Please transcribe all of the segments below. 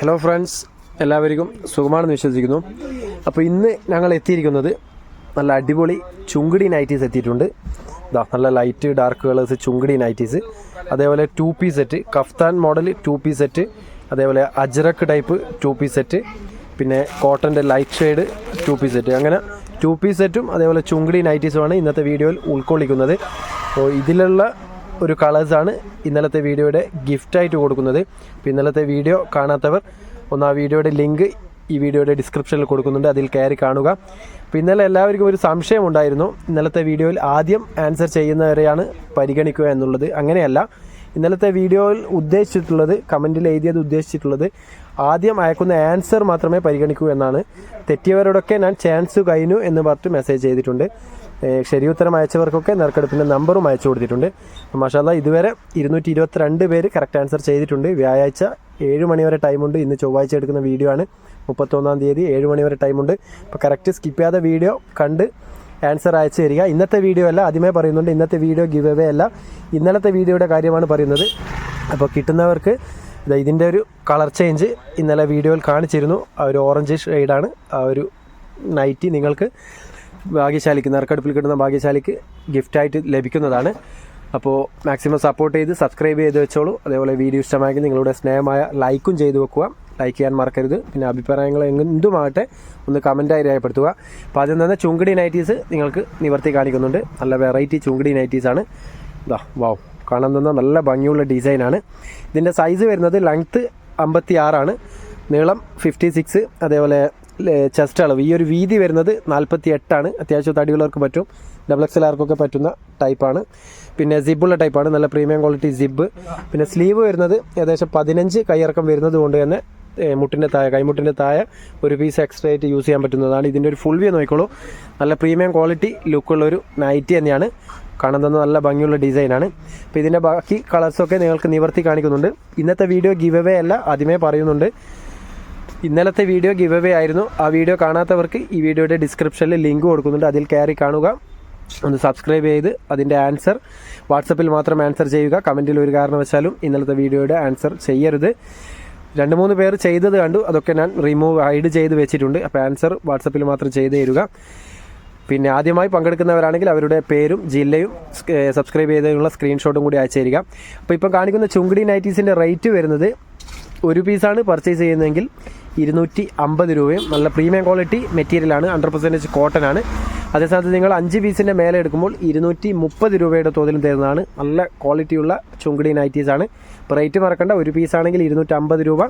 Hello friends എല്ലാവർക്കും സുഖമാണെന്ന് വിശ്വസിക്കുന്നു. അപ്പോൾ ഇന്ന് ഞങ്ങൾ എത്തിയിരിക്കുന്നത് നല്ല അടിപൊളി ചുങ്കിടി നൈറ്റീസ് എത്തിയിട്ടുണ്ട്. ഇതാ നല്ല light dark colours chungidi nighties. അതേപോലെ two piece set kaftan model two piece set അതേപോലെ Ajrak type two piece set പിന്നെ കോട്ടന്റെ light shade two piece set അങ്ങനെ ടു പീസ് സെറ്റും അതേപോലെ ചുങ്കിടി നൈറ്റീസുമാണ് ഇന്നത്തെ വീഡിയോയിൽ ഉൾക്കൊള്ളിക്കുന്നത്. അപ്പോൾ ഇതിലുള്ള ഒരു കളേഴ്സാണ് ഇന്നലത്തെ വീഡിയോയുടെ ഗിഫ്റ്റായിട്ട് കൊടുക്കുന്നത്. അപ്പോൾ ഇന്നലത്തെ വീഡിയോ കാണാത്തവർ ഒന്ന് ആ വീഡിയോയുടെ ലിങ്ക് ഈ വീഡിയോയുടെ ഡിസ്ക്രിപ്ഷനിൽ കൊടുക്കുന്നുണ്ട്. അതിൽ കയറി കാണുക. അപ്പോൾ ഇന്നലെ എല്ലാവർക്കും ഒരു സംശയം ഉണ്ടായിരുന്നു. ഇന്നലത്തെ വീഡിയോയിൽ ആദ്യം ആൻസർ ചെയ്യുന്നവരെയാണ് പരിഗണിക്കുക എന്നുള്ളത്. അങ്ങനെയല്ല. ഇന്നലത്തെ വീഡിയോയിൽ ഉദ്ദേശിച്ചിട്ടുള്ളത് കമന്റിൽ എഴുതിയത് ഉദ്ദേശിച്ചിട്ടുള്ളത് ആദ്യം അയക്കുന്ന ആൻസർ മാത്രമേ പരിഗണിക്കൂ എന്നാണ്. തെറ്റിയവരോടൊക്കെ ഞാൻ ചാൻസ് കഴിഞ്ഞു എന്ന് പറഞ്ഞിട്ട് മെസ്സേജ് ചെയ്തിട്ടുണ്ട്. ഏഹ് ശരി ഉത്തരം അയച്ചവർക്കൊക്കെ നറുക്കെടുപ്പിന്റെ നമ്പറും അയച്ചു കൊടുത്തിട്ടുണ്ട്. മഷാല ഇതുവരെ ഇരുന്നൂറ്റി ഇരുപത്തിരണ്ട് പേര് കറക്റ്റ് ആൻസർ ചെയ്തിട്ടുണ്ട്. വ്യാഴാഴ്ച ഏഴ് മണിവരെ ടൈമുണ്ട് ഇന്ന് ചൊവ്വാഴ്ച എടുക്കുന്ന വീഡിയോ ആണ്. മുപ്പത്തൊന്നാം തീയതി ഏഴ് മണിവരെ ടൈമുണ്ട് അപ്പോൾ കറക്റ്റ് സ്കിപ്പ് ചെയ്യാതെ വീഡിയോ കണ്ട് ആൻസർ അയച്ചു തരിക. ഇന്നത്തെ വീഡിയോ അല്ല ആദ്യമേ പറയുന്നുണ്ട്. ഇന്നത്തെ വീഡിയോ ഗിവ് അവേ അല്ല. ഇന്നലത്തെ വീഡിയോയുടെ കാര്യമാണ് പറയുന്നത്. അപ്പോൾ കിട്ടുന്നവർക്ക് ഇതിന്റെ ഒരു കളർ ചേഞ്ച് ഇന്നലെ വീഡിയോയിൽ കാണിച്ചിരുന്നു. ആ ഒരു ഓറഞ്ച് ഷെയ്ഡാണ് ആ ഒരു നൈറ്റി നിങ്ങൾക്ക് ഭാഗ്യശാലിക്ക് നറുക്കെടുപ്പിൽ കിട്ടുന്ന ഭാഗ്യശാലിക്ക് ഗിഫ്റ്റായിട്ട് ലഭിക്കുന്നതാണ്. അപ്പോൾ മാക്സിമം സപ്പോർട്ട് ചെയ്ത് സബ്സ്ക്രൈബ് ചെയ്ത് വെച്ചോളൂ. അതേപോലെ വീഡിയോ ഇഷ്ടമായെങ്കിൽ നിങ്ങളുടെ സ്നേഹമായ ലൈക്കും ചെയ്ത് വെക്കുക. ലൈക്ക് ചെയ്യാൻ മറക്കരുത്. പിന്നെ അഭിപ്രായങ്ങൾ എന്തുമാകട്ടെ ഒന്ന് കമന്റായി രേഖപ്പെടുത്തുക. അപ്പോൾ അതിൽ നിന്ന് ചുങ്കടി നൈറ്റീസ് നിങ്ങൾക്ക് നിവർത്തി കാണിക്കുന്നുണ്ട്. നല്ല വെറൈറ്റി ചുങ്കിടി നൈറ്റീസാണ് ഇതാ വാവ് കാണാൻ തന്ന നല്ല ഭംഗിയുള്ള ഡിസൈനാണ് ഇതിന്റെ സൈസ് വരുന്നത് ലെങ്ത്ത് അമ്പത്തി ആറാണ് നീളം ഫിഫ്റ്റി സിക്സ് അതേപോലെ ചെസ്റ്റ് അളവ്. ഈ ഒരു വീതി വരുന്നത് നാൽപ്പത്തി എട്ടാണ് അത്യാവശ്യം തടിയുള്ളവർക്ക് പറ്റും. ഡബിൾ എക്സ് ആർക്കൊക്കെ പറ്റുന്ന ടൈപ്പാണ് പിന്നെ സിബുള്ള ടൈപ്പാണ് നല്ല പ്രീമിയം ക്വാളിറ്റി സിബ് പിന്നെ സ്ലീവ് വരുന്നത് ഏകദേശം പതിനഞ്ച് കൈയിറക്കം വരുന്നത് കൊണ്ട് തന്നെ മുട്ടിന്റെ താഴെ കൈമുട്ടിന്റെ താഴെ ഒരു പീസ് എക്സ്ട്രാ ആയിട്ട് യൂസ് ചെയ്യാൻ പറ്റുന്നതാണ്. ഇതിന്റെ ഒരു ഫുൾ വ്യൂ നോക്കിക്കോളൂ. നല്ല പ്രീമിയം ക്വാളിറ്റി ലുക്കുള്ള ഒരു നൈറ്റി തന്നെയാണ്. കാണാൻ നല്ല ഭംഗിയുള്ള ഡിസൈനാണ് അപ്പോൾ ഇതിന്റെ ബാക്കി കളേഴ്സൊക്കെ നിങ്ങൾക്ക് നിവർത്തി കാണിക്കുന്നുണ്ട്. ഇന്നത്തെ വീഡിയോ ഗിവ് അവേ അല്ല ആദ്യമേ പറയുന്നുണ്ട്. ഇന്നലത്തെ വീഡിയോ ഗിവ് അവേ ആയിരുന്നു. ആ വീഡിയോ കാണാത്തവർക്ക് ഈ വീഡിയോയുടെ ഡിസ്ക്രിപ്ഷനിൽ ലിങ്ക് കൊടുക്കുന്നുണ്ട്. അതിൽ കയറി കാണുക. ഒന്ന് സബ്സ്ക്രൈബ് ചെയ്ത് അതിന്റെ ആൻസർ വാട്സപ്പിൽ മാത്രം ആൻസർ ചെയ്യുക. കമന്റിൽ ഒരു കാരണവശാലും ഇന്നലത്തെ വീഡിയോയുടെ ആൻസർ ചെയ്യരുത്. രണ്ട് മൂന്ന് പേർ ചെയ്തത് കണ്ടു. അതൊക്കെ ഞാൻ റിമൂവ് ഹൈഡ് ചെയ്ത് വെച്ചിട്ടുണ്ട്. അപ്പോൾ ആൻസർ വാട്സപ്പിൽ മാത്രം ചെയ്ത് തരിക. പിന്നെ ആദ്യമായി പങ്കെടുക്കുന്നവരാണെങ്കിൽ അവരുടെ പേരും ജില്ലയും സബ്സ്ക്രൈബ് ചെയ്തതിനുള്ള സ്ക്രീൻഷോട്ടും കൂടി അയച്ചു തരിക. അപ്പോൾ ഇപ്പം കാണിക്കുന്ന ചുങ്കടി നൈറ്റീസിന്റെ റേറ്റ് വരുന്നത് ഒരു പീസാണ് പർച്ചേസ് ചെയ്യുന്നതെങ്കിൽ ഇരുന്നൂറ്റി അമ്പത് രൂപയും. നല്ല പ്രീമിയം ക്വാളിറ്റി മെറ്റീരിയലാണ് ഹൺഡ്രഡ് പെർസെന്റേജ് കോട്ടൺ ആണ്. അതേസമയത്ത് നിങ്ങൾ അഞ്ച് പീസിന്റെ മേലെ എടുക്കുമ്പോൾ ഇരുന്നൂറ്റി മുപ്പത് രൂപയുടെ തോതിലും തരുന്നതാണ്. നല്ല ക്വാളിറ്റിയുള്ള ചുങ്കിടി നൈറ്റീസ് ഇപ്പോൾ റേറ്റ് മറക്കണ്ട. ഒരു പീസാണെങ്കിൽ ഇരുന്നൂറ്റമ്പത് രൂപ.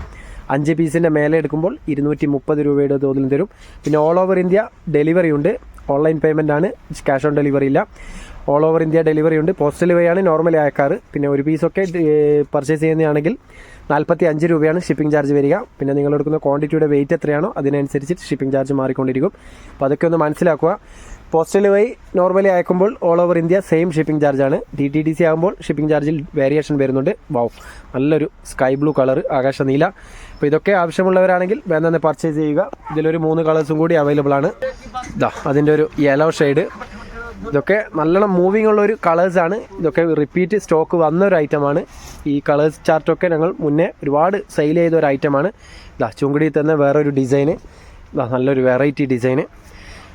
അഞ്ച് പീസിന്റെ മേലെ എടുക്കുമ്പോൾ ഇരുന്നൂറ്റി മുപ്പത് രൂപയുടെ തോതിലും തരും. പിന്നെ ഓൾ ഓവർ ഇന്ത്യ ഡെലിവറി ഉണ്ട്. ഓൺലൈൻ പേയ്മെന്റ് ആണ്. ക്യാഷ് ഓൺ ഡെലിവറി ഇല്ല. ഓൾ ഓവർ ഇന്ത്യ ഡെലിവറി ഉണ്ട്. പോസ്റ്റൽ ആണ്. നോർമലി അയക്കാറ് പിന്നെ ഒരു പീസൊക്കെ പർച്ചേസ് ചെയ്യുന്നതാണെങ്കിൽ നാൽപ്പത്തി അഞ്ച് രൂപയാണ് ഷിപ്പിംഗ് ചാർജ് വരിക. പിന്നെ നിങ്ങൾ എടുക്കുന്ന ക്വാണ്ടിറ്റിയുടെ വെയിറ്റ് എത്രയാണോ അതിനനുസരിച്ച് ഷിപ്പിംഗ് ചാർജ് മാറിക്കൊണ്ടിരിക്കും. അപ്പോൾ അതൊക്കെ ഒന്ന് മനസ്സിലാക്കുക. പോസ്റ്റൽ വഴി നോർമലി അയക്കുമ്പോൾ all over India same shipping ചാർജാണ് D T D C ആകുമ്പോൾ ഷിപ്പിംഗ് ചാർജിൽ വേരിയേഷൻ വരുന്നുണ്ട്. വാവ് നല്ലൊരു സ്കൈ ബ്ലൂ കളർ ആകാശ നീല. അപ്പോൾ ഇതൊക്കെ ആവശ്യമുള്ളവരാണെങ്കിൽ വേണ്ടെന്ന് പർച്ചേസ് ചെയ്യുക. ഇതിലൊരു മൂന്ന് കളേഴ്സും കൂടി അവൈലബിൾ ആണ്. അതിന്റെ ഒരു യെല്ലോ ഷെയ്ഡ് ഇതൊക്കെ നല്ലോണം മൂവിങ് ഉള്ള ഒരു കളേഴ്സാണ് ഇതൊക്കെ റിപ്പീറ്റ് സ്റ്റോക്ക് വന്ന ഒരു ഐറ്റമാണ് ഈ കളേഴ്സ് ചാർട്ടൊക്കെ ഞങ്ങൾ മുന്നേ ഒരുപാട് സെയിൽ ചെയ്ത ഒരു ഐറ്റമാണ് ഇതാ ചുങ്കടി തന്നെ വേറൊരു ഡിസൈന് ഇതാ നല്ലൊരു വെറൈറ്റി ഡിസൈന്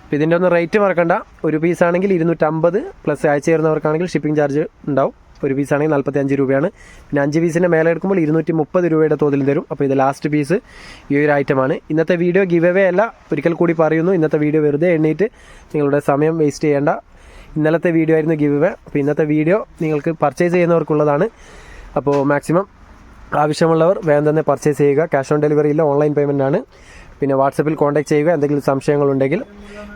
അപ്പോൾ ഇതിന്റെ ഒന്ന് റേറ്റ് മറക്കണ്ട. ഒരു പീസ് ആണെങ്കിൽ ഇരുന്നൂറ്റമ്പത് പ്ലസ് അയച്ചു തരുന്നവർക്കാണെങ്കിൽ ഷിപ്പിംഗ് ചാർജ് ഉണ്ടാവും. ഒരു പീസാണെങ്കിൽ നാൽപ്പത്തി അഞ്ച് രൂപയാണ്. പിന്നെ അഞ്ച് പീസിന്റെ മേലെ എടുക്കുമ്പോൾ ഇരുന്നൂറ്റി മുപ്പത് രൂപയുടെ തോതിൽ തരും. അപ്പോൾ ഇത് ലാസ്റ്റ് പീസ് ഈ ഒരു ഐറ്റമാണ് ഇന്നത്തെ വീഡിയോ ഗിവ് അവേ അല്ല ഒരിക്കൽ കൂടി പറയുന്നു. ഇന്നത്തെ വീഡിയോ വെറുതെ എണ്ണീറ്റ് നിങ്ങളുടെ സമയം വേസ്റ്റ് ചെയ്യേണ്ട. ഇന്നലത്തെ വീഡിയോ ആയിരുന്നു ഗിവ് വേ അപ്പോൾ ഇന്നത്തെ വീഡിയോ നിങ്ങൾക്ക് പർച്ചേസ് ചെയ്യുന്നവർക്കുള്ളതാണ്. അപ്പോൾ മാക്സിമം ആവശ്യമുള്ളവർ വേഗം തന്നെ പർച്ചേസ് ചെയ്യുക. ക്യാഷ് ഓൺ ഡെലിവറി ഇല്ല ഓൺലൈൻ പേയ്മെന്റ് ആണ്. പിന്നെ വാട്സപ്പിൽ കോൺടാക്ട് ചെയ്യുക എന്തെങ്കിലും സംശയങ്ങളുണ്ടെങ്കിൽ.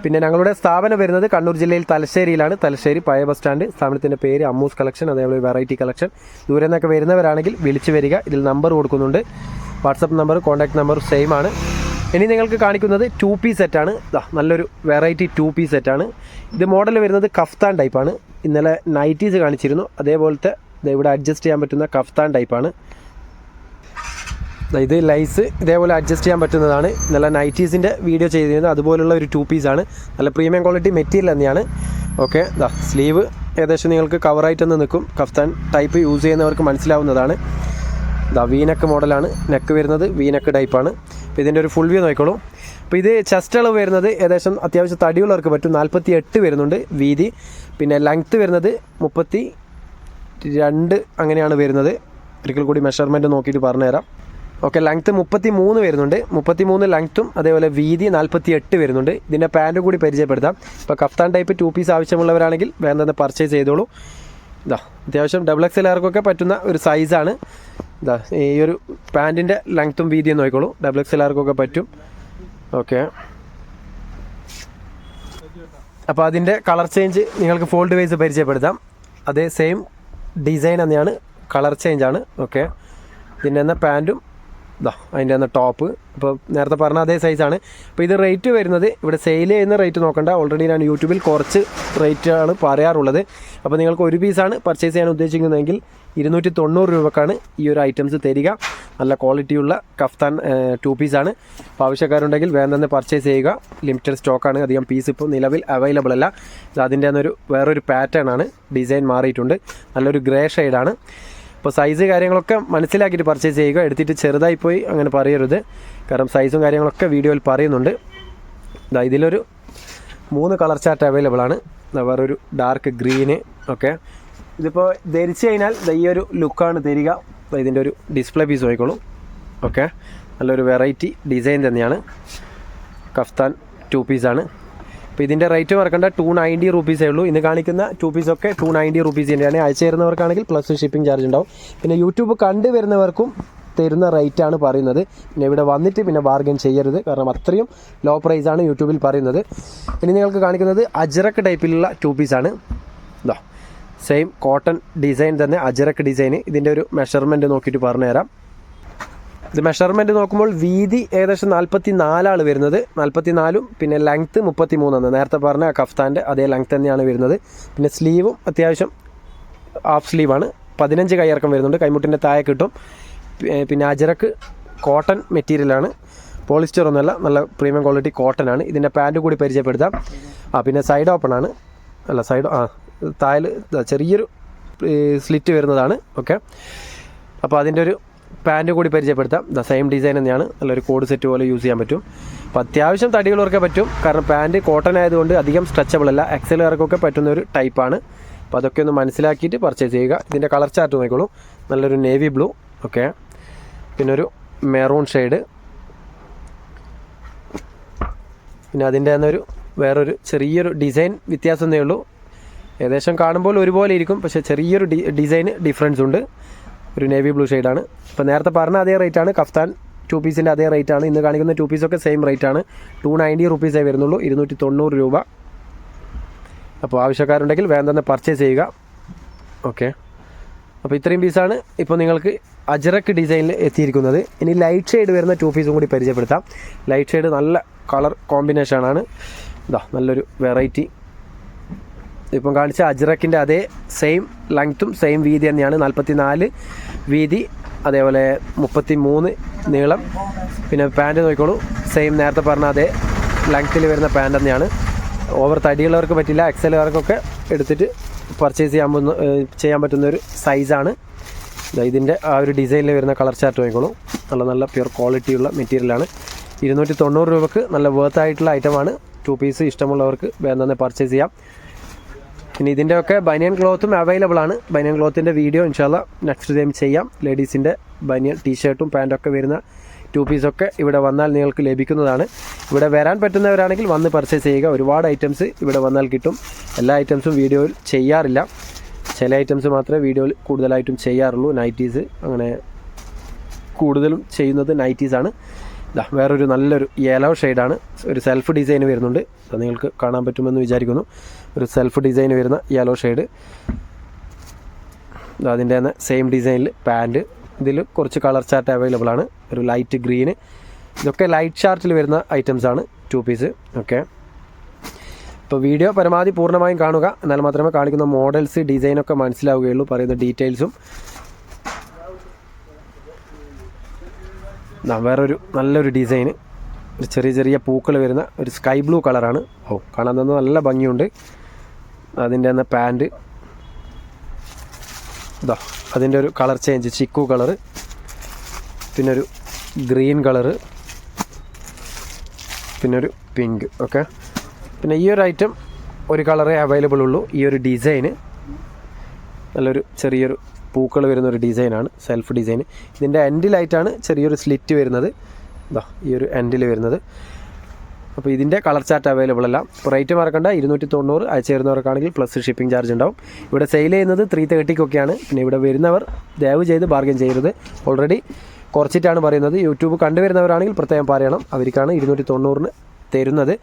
പിന്നെ ഞങ്ങളുടെ സ്ഥാപനം വരുന്നത് കണ്ണൂർ ജില്ലയിൽ തലശ്ശേരിയിലാണ്. തലശ്ശേരി പഴയ ബസ് സ്റ്റാൻഡ് സ്ഥാപനത്തിന്റെ പേര് അമ്മൂസ് കളക്ഷൻ അതേപോലെ വെറൈറ്റി കളക്ഷൻ ദൂരെ നിന്നൊക്കെ വരുന്നവരാണെങ്കിൽ വിളിച്ചു വരിക. ഇതിൽ നമ്പർ കൊടുക്കുന്നുണ്ട്. WhatsApp number contact number same ആണ്. ഇനി നിങ്ങൾക്ക് കാണിക്കുന്നത് ടു പീ സെറ്റാണ് ദാ നല്ലൊരു വെറൈറ്റി ടു പീ സെറ്റാണ് ഇത് മോഡൽ വരുന്നത് കഫ്താൻ ടൈപ്പാണ് ഇന്നലെ നൈറ്റീസ് കാണിച്ചിരുന്നു. അതേപോലത്തെ ഇവിടെ അഡ്ജസ്റ്റ് ചെയ്യാൻ പറ്റുന്ന കഫ്താൻ ടൈപ്പാണ് ഇത് ലൈസ് ഇതേപോലെ അഡ്ജസ്റ്റ് ചെയ്യാൻ പറ്റുന്നതാണ്. നല്ല നൈറ്റീസിന്റെ വീഡിയോ ചെയ്തിരുന്നത് അതുപോലുള്ള ഒരു ടു പീസാണ് നല്ല പ്രീമിയം ക്വാളിറ്റി മെറ്റീരിയൽ തന്നെയാണ്. ഓക്കെ ദാ സ്ലീവ് ഏകദേശം നിങ്ങൾക്ക് കവറായിട്ടൊന്ന് നിൽക്കും. കഫ്താൻ ടൈപ്പ് യൂസ് ചെയ്യുന്നവർക്ക് മനസ്സിലാവുന്നതാണ്. ഇതാ വീനക്ക് മോഡലാണ്. നെക്ക് വരുന്നത് വീനക്ക് ടൈപ്പാണ് അപ്പോൾ ഇതിന്റെ ഒരു ഫുൾ വ്യൂ നോക്കിക്കോളൂ. അപ്പോൾ ഇത് ചെസ്റ്റ് അളവ് വരുന്നത് ഏകദേശം അത്യാവശ്യം തടിയുള്ളവർക്ക് പറ്റും. നാൽപ്പത്തി എട്ട് വരുന്നുണ്ട് വീതി. പിന്നെ ലെങ്ത്ത് വരുന്നത് മുപ്പത്തി രണ്ട് അങ്ങനെയാണ് വരുന്നത്. ഒരിക്കൽ കൂടി മെഷർമെന്റ് നോക്കിയിട്ട് പറഞ്ഞുതരാം. ഓക്കെ ലെങ്ത്ത് മുപ്പത്തി മൂന്ന് വരുന്നുണ്ട്. മുപ്പത്തി മൂന്ന് ലെങ്ത്തും അതേപോലെ വീതി നാൽപ്പത്തി എട്ട് വരുന്നുണ്ട് ഇതിന്റെ പാന്റും കൂടി പരിചയപ്പെടുത്താം. ഇപ്പോൾ കഫ്താൻ ടൈപ്പ് ടു പീസ് ആവശ്യമുള്ളവരാണെങ്കിൽ വേണ്ടത് പർച്ചേസ് ചെയ്തോളൂ. ഇതാ അത്യാവശ്യം ഡബിൾ എക്സ് എല്ലാവർക്കൊക്കെ പറ്റുന്ന ഒരു സൈസാണ് ഇതാ ഈ ഒരു പാന്റിന്റെ ലെങ്ത്തും വീതിയും നോക്കിക്കോളൂ. ഡബിൾ എക്സ് എല്ലാവർക്കൊക്കെ പറ്റും. ഓക്കെ അപ്പോൾ അതിന്റെ കളർ ചേഞ്ച് നിങ്ങൾക്ക് ഫോൾഡ് വൈസ് പരിചയപ്പെടുത്താം. അതേ സെയിം ഡിസൈൻ തന്നെയാണ് കളർ ചേഞ്ച് ആണ്. ഓക്കെ പിന്നെ എന്ന പാന്റും ഇതാ അതിന്റെ തന്നെ ടോപ്പ് അപ്പോൾ നേരത്തെ പറഞ്ഞ അതേ സൈസാണ് അപ്പോൾ ഇത് റേറ്റ് വരുന്നത് ഇവിടെ സെയിൽ ചെയ്യുന്ന റേറ്റ് നോക്കണ്ട. ഓൾറെഡി ഞാൻ യൂട്യൂബിൽ കുറച്ച് റേറ്റാണ് പറയാറുള്ളത്. അപ്പോൾ നിങ്ങൾക്ക് ഒരു പീസാണ് പർച്ചേസ് ചെയ്യാൻ ഉദ്ദേശിക്കുന്നതെങ്കിൽ ഇരുന്നൂറ്റി തൊണ്ണൂറ് രൂപക്കാണ് ഈ ഒരു ഐറ്റംസ് തരിക. നല്ല ക്വാളിറ്റിയുള്ള കഫ്താൻ ടു പീസാണ് അപ്പോൾ ആവശ്യക്കാരുണ്ടെങ്കിൽ വേഗം തന്നെ പർച്ചേസ് ചെയ്യുക. ലിമിറ്റഡ് സ്റ്റോക്കാണ് അധികം പീസ് ഇപ്പോൾ നിലവിൽ അവൈലബിൾ അല്ല. അതിന്റെ തന്നെ ഒരു വേറൊരു പാറ്റേൺ ആണ്. ഡിസൈൻ മാറിയിട്ടുണ്ട്. നല്ലൊരു ഗ്രേ ഷെയ്ഡാണ് അപ്പോൾ സൈസ് കാര്യങ്ങളൊക്കെ മനസ്സിലാക്കിയിട്ട് പർച്ചേസ് ചെയ്യുക. എടുത്തിട്ട് ചെറുതായി പോയി അങ്ങനെ പറയരുത്. കാരണം സൈസും കാര്യങ്ങളൊക്കെ വീഡിയോയിൽ പറയുന്നുണ്ട്. ഇതാ ഇതിലൊരു മൂന്ന് കളർ ചാർട്ട് അവൈലബിൾ ആണ്. വേറൊരു ഡാർക്ക് ഗ്രീന് ഒക്കെ. ഇതിപ്പോൾ ധരിച്ചു കഴിഞ്ഞാൽ ഈ ഒരു ലുക്കാണ് തരിക. ഇതിന്റെ ഒരു ഡിസ്പ്ലേ പീസ് നോക്കിക്കോളൂ ഓക്കെ നല്ലൊരു വെറൈറ്റി ഡിസൈൻ തന്നെയാണ്. കഫ്താൻ ടു പീസാണ് അപ്പോൾ ഇതിന്റെ റേറ്റ് മറക്കണ്ട ടു നയന്റി റുപ്പീസേ ഉള്ളൂ ഇന്ന് കാണിക്കുന്ന ടു പീസൊക്കെ ടു നയന്റി റുപ്പീസ് തന്നെയാണ്. അയച്ചു തരുന്നവർക്കാണെങ്കിൽ പ്ലസ് ഷിപ്പിംഗ് ചാർജ് ഉണ്ടാവും. പിന്നെ യൂട്യൂബ് കണ്ടു വരുന്നവർക്കും തരുന്ന റേറ്റ് ആണ് പറയുന്നത്. പിന്നെ ഇവിടെ വന്നിട്ട് പിന്നെ ബാർഗൻ ചെയ്യരുത്. കാരണം അത്രയും ലോ പ്രൈസ് ആണ് യൂട്യൂബിൽ പറയുന്നത്. ഇനി നിങ്ങൾക്ക് കാണിക്കുന്നത് അജറക്ക് ടൈപ്പിലുള്ള ടു പീസാണ് ഇതാ സെയിം കോട്ടൺ ഡിസൈൻ തന്നെ അജറക്ക് ഡിസൈൻ ഇതിന്റെ ഒരു മെഷർമെന്റ് നോക്കിയിട്ട് പറഞ്ഞുതരാം. ഇത് മെഷർമെന്റ് നോക്കുമ്പോൾ വീതി ഏകദേശം നാൽപ്പത്തി നാലാണ് വരുന്നത്. നാൽപ്പത്തി നാലും പിന്നെ ലെങ്ത്ത് മുപ്പത്തി മൂന്നാണ് നേരത്തെ പറഞ്ഞ കഫ്താന്റെ അതേ ലെങ്ത്ത് തന്നെയാണ് വരുന്നത്. പിന്നെ സ്ലീവും അത്യാവശ്യം ഹാഫ് സ്ലീവാണ് പതിനഞ്ച് കൈയിറക്കം വരുന്നുണ്ട്. കൈമുട്ടിന്റെ താഴെ കിട്ടും. പിന്നെ അജരക്ക് കോട്ടൺ മെറ്റീരിയലാണ് പോളിസ്റ്റർ ഒന്നുമല്ല നല്ല പ്രീമിയം ക്വാളിറ്റി കോട്ടൺ ആണ്. ഇതിന്റെ പാന്റ് കൂടി പരിചയപ്പെടുത്താം. ആ പിന്നെ സൈഡ് ഓപ്പൺ ആണ്. അല്ല സൈഡ് ആ താഴെ ചെറിയൊരു സ്ലിറ്റ് വരുന്നതാണ്. ഓക്കെ അപ്പോൾ അതിന്റെ ഒരു പാന്റ് കൂടി പരിചയപ്പെടുത്താം. ദ സെയിം ഡിസൈൻ തന്നെയാണ്. നല്ലൊരു കോഡ് സെറ്റ് പോലെ യൂസ് ചെയ്യാൻ പറ്റും. അപ്പോൾ അത്യാവശ്യം തടികളൊക്കെ പറ്റും. കാരണം പാന്റ് കോട്ടൺ ആയതുകൊണ്ട് അധികം സ്ട്രെച്ചബിൾ അല്ല. എക്സലുകാർക്കൊക്കെ പറ്റുന്ന ഒരു ടൈപ്പാണ് അപ്പോൾ അതൊക്കെ ഒന്ന് മനസ്സിലാക്കിയിട്ട് പർച്ചേസ് ചെയ്യുക. ഇതിന്റെ കളർ ചാർട്ട് നോക്കിക്കോളൂ. നല്ലൊരു നേവി ബ്ലൂ ഓക്കെ പിന്നെ ഒരു മെറൂൺ ഷെയ്ഡ് പിന്നെ അതിന്റെ തന്നെ ഒരു വേറൊരു ചെറിയൊരു ഡിസൈൻ വ്യത്യാസമേ ഉള്ളൂ. ഏകദേശം കാണുമ്പോൾ ഒരുപോലെ ഇരിക്കും. പക്ഷേ ചെറിയൊരു ഡിസൈൻ ഡിഫറൻസ് ഉണ്ട്. ഒരു നേവി ബ്ലൂ ഷെയ്ഡാണ് ഇപ്പോൾ നേരത്തെ പറഞ്ഞ അതേ റേറ്റാണ് കഫ്താൻ ടു പീസിന്റെ അതേ റേറ്റാണ് ഇന്ന് കാണിക്കുന്ന ടു പീസൊക്കെ സെയിം റേറ്റാണ് ടു നയന്റി റുപ്പീസേ വരുന്നുള്ളൂ. ഇരുന്നൂറ്റി തൊണ്ണൂറ് രൂപ. അപ്പോൾ ആവശ്യക്കാരുണ്ടെങ്കിൽ വേഗം തന്നെ പർച്ചേസ് ചെയ്യുക. ഓക്കെ അപ്പോൾ ഇത്രയും പീസാണ് ഇപ്പോൾ നിങ്ങൾക്ക് അജറക്ക് ഡിസൈനിൽ എത്തിയിരിക്കുന്നത്. ഇനി ലൈറ്റ് ഷെയ്ഡ് വരുന്ന ടു പീസും കൂടി പരിചയപ്പെടുത്താം. ലൈറ്റ് ഷെയ്ഡ് നല്ല കളർ കോമ്പിനേഷനാണ് ഇതാ നല്ലൊരു വെറൈറ്റി ഇപ്പം കാണിച്ച അജ്രക്കിന്റെ അതേ സെയിം ലെങ്ത്തും സെയിം വീതി തന്നെയാണ്. നാൽപ്പത്തി നാല് വീതി അതേപോലെ മുപ്പത്തി മൂന്ന് നീളം. പിന്നെ പാന്റ് നോക്കിക്കോളൂ. സെയിം നേരത്തെ പറഞ്ഞ അതേ ലെങ്ത്തിൽ വരുന്ന പാന്റ് തന്നെയാണ്. ഓവർ തടിയുള്ളവർക്ക് പറ്റില്ല എക്സലുകാർക്കൊക്കെ എടുത്തിട്ട് പർച്ചേസ് ചെയ്യാൻ പോകുന്ന ചെയ്യാൻ പറ്റുന്ന ഒരു സൈസാണ് ഇതിന്റെ ആ ഒരു ഡിസൈനിൽ വരുന്ന കളർ ചാർട്ട് നോക്കിക്കോളൂ. നല്ല നല്ല പ്യുർ ക്വാളിറ്റിയുള്ള മെറ്റീരിയലാണ് ഇരുന്നൂറ്റി തൊണ്ണൂറ് രൂപക്ക് നല്ല വേർത്ത് ആയിട്ടുള്ള ഐറ്റമാണ് ടു പീസ് ഇഷ്ടമുള്ളവർക്ക് വേണ്ടെന്ന് പർച്ചേസ് ചെയ്യാം. ഇനി ഇതിന്റെയൊക്കെ ബനിയൻ ക്ലോത്തും അവൈലബിൾ ആണ്. ബനിയൻ ക്ലോത്തിന്റെ വീഡിയോ ഇൻഷാല്ല നെക്സ്റ്റ് ടൈം ചെയ്യാം. ലേഡീസിന്റെ ബനിയൻ ടീഷർട്ടും പാന്റൊക്കെ വരുന്ന ടു പീസൊക്കെ ഇവിടെ വന്നാൽ നിങ്ങൾക്ക് ലഭിക്കുന്നതാണ്. ഇവിടെ വരാൻ പറ്റുന്നവരാണെങ്കിൽ വന്ന് പർച്ചേസ് ചെയ്യുക. ഒരുപാട് ഐറ്റംസ് ഇവിടെ വന്നാൽ കിട്ടും. എല്ലാ ഐറ്റംസും വീഡിയോയിൽ ചെയ്യാറില്ല. ചില ഐറ്റംസ് മാത്രമേ വീഡിയോയിൽ കൂടുതലായിട്ടും ചെയ്യാറുള്ളൂ. നൈറ്റീസ് അങ്ങനെ കൂടുതലും ചെയ്യുന്നത് നൈറ്റീസാണ് ഇതാ വേറൊരു നല്ലൊരു യെലോ ഷെയ്ഡാണ് ഒരു സെൽഫ് ഡിസൈൻ വരുന്നുണ്ട്. അത് നിങ്ങൾക്ക് കാണാൻ പറ്റുമെന്ന് വിചാരിക്കുന്നു. ഒരു സെൽഫ് ഡിസൈൻ വരുന്ന യെലോ ഷെയ്ഡ് അതിന്റെ തന്നെ സെയിം ഡിസൈനിൽ പാന്റ് ഇതിൽ കുറച്ച് കളർ ചാർട്ട് അവൈലബിൾ ആണ്. ഒരു ലൈറ്റ് ഗ്രീന് ഇതൊക്കെ ലൈറ്റ് ചാർട്ടിൽ വരുന്ന ഐറ്റംസ് ആണ് ടു പീസ് ഓക്കെ ഇപ്പോൾ വീഡിയോ പരമാവധി പൂർണമായും കാണുക. എന്നാൽ മാത്രമേ കാണിക്കുന്ന മോഡൽസ് ഡിസൈനൊക്കെ മനസ്സിലാവുകയുള്ളൂ. പറയുന്ന ഡീറ്റെയിൽസും വേറൊരു നല്ലൊരു ഡിസൈൻ ഒരു ചെറിയ ചെറിയ പൂക്കൾ വരുന്ന ഒരു സ്കൈ ബ്ലൂ കളറാണ്. ഓ കാണാൻ തന്നെ നല്ല ഭംഗിയുണ്ട്. അതിന്റെ തന്നെ പാന്റ് ഇതാ അതിന്റെ ഒരു കളർ ചേഞ്ച് ചിക്കു കളറ്. പിന്നെ ഒരു ഗ്രീൻ കളറ്. പിന്നെ ഒരു പിങ്ക് ഓക്കെ. പിന്നെ ഈ ഒരു ഐറ്റം ഒരു കളറേ അവൈലബിൾ ഉള്ളൂ. ഈ ഒരു ഡിസൈന്. നല്ലൊരു ചെറിയൊരു പൂക്കൾ വരുന്ന ഒരു ഡിസൈനാണ് സെൽഫ് ഡിസൈൻ ഇതിന്റെ എൻഡിലായിട്ടാണ് ചെറിയൊരു സ്ലിറ്റ് വരുന്നത്. ഇതാ ഈ ഒരു എൻഡിൽ വരുന്നത്. അപ്പോൾ ഇതിന്റെ കളർ ചാർട്ട് അവൈലബിൾ അല്ല. റേറ്റ് മറക്കണ്ട ഇരുന്നൂറ്റി തൊണ്ണൂറ് അയച്ചു തരുന്നവർക്കാണെങ്കിൽ പ്ലസ് ഷിപ്പിംഗ് ചാർജ് ഉണ്ടാവും. ഇവിടെ സെയിൽ ചെയ്യുന്നത് ത്രീ തേർട്ടിക്കൊക്കെയാണ് പിന്നെ ഇവിടെ വരുന്നവർ ദയവ് ചെയ്ത് ബാർഗൻ ചെയ്യരുത്. ഓൾറെഡി കുറച്ചിട്ടാണ് പറയുന്നത്. യൂട്യൂബ് കണ്ടുവരുന്നവരാണെങ്കിൽ പ്രത്യേകം പറയണം. അവർക്കാണ് ഇരുന്നൂറ്റി തൊണ്ണൂറിന് തരുന്നത്.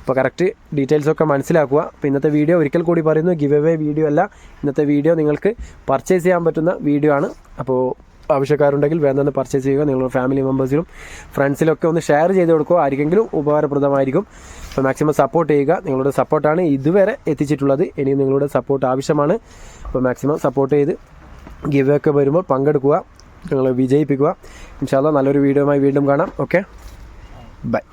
അപ്പോൾ കറക്റ്റ് ഡീറ്റെയിൽസ് ഒക്കെ മനസ്സിലാക്കുക. അപ്പോൾ ഇന്നത്തെ വീഡിയോ ഒരിക്കൽ കൂടി പറയുന്നു ഗിവ് എവേ വീഡിയോ അല്ല. ഇന്നത്തെ വീഡിയോ നിങ്ങൾക്ക് പർച്ചേസ് ചെയ്യാൻ പറ്റുന്ന വീഡിയോ ആണ്. അപ്പോൾ ആവശ്യക്കാരുണ്ടെങ്കിൽ വേണ്ടെന്ന് പർച്ചേസ് ചെയ്യുക. നിങ്ങളുടെ ഫാമിലി മെമ്പേഴ്സിലും ഫ്രണ്ട്സിലൊക്കെ ഒന്ന് ഷെയർ ചെയ്ത് കൊടുക്കുക. ആർക്കെങ്കിലും ഉപകാരപ്രദമായിരിക്കും. അപ്പോൾ മാക്സിമം സപ്പോർട്ട് ചെയ്യുക. നിങ്ങളുടെ സപ്പോർട്ടാണ് ഇതുവരെ എത്തിച്ചിട്ടുള്ളത്. ഇനിയും നിങ്ങളുടെ സപ്പോർട്ട് ആവശ്യമാണ്. അപ്പോൾ മാക്സിമം സപ്പോർട്ട് ചെയ്ത് ഗിവ് ഒക്കെ വരുമ്പോൾ പങ്കെടുക്കുക. നിങ്ങൾ വിജയിപ്പിക്കുക. ഇൻഷാല്ല നല്ലൊരു വീഡിയോയുമായി വീണ്ടും കാണാം. Okay bye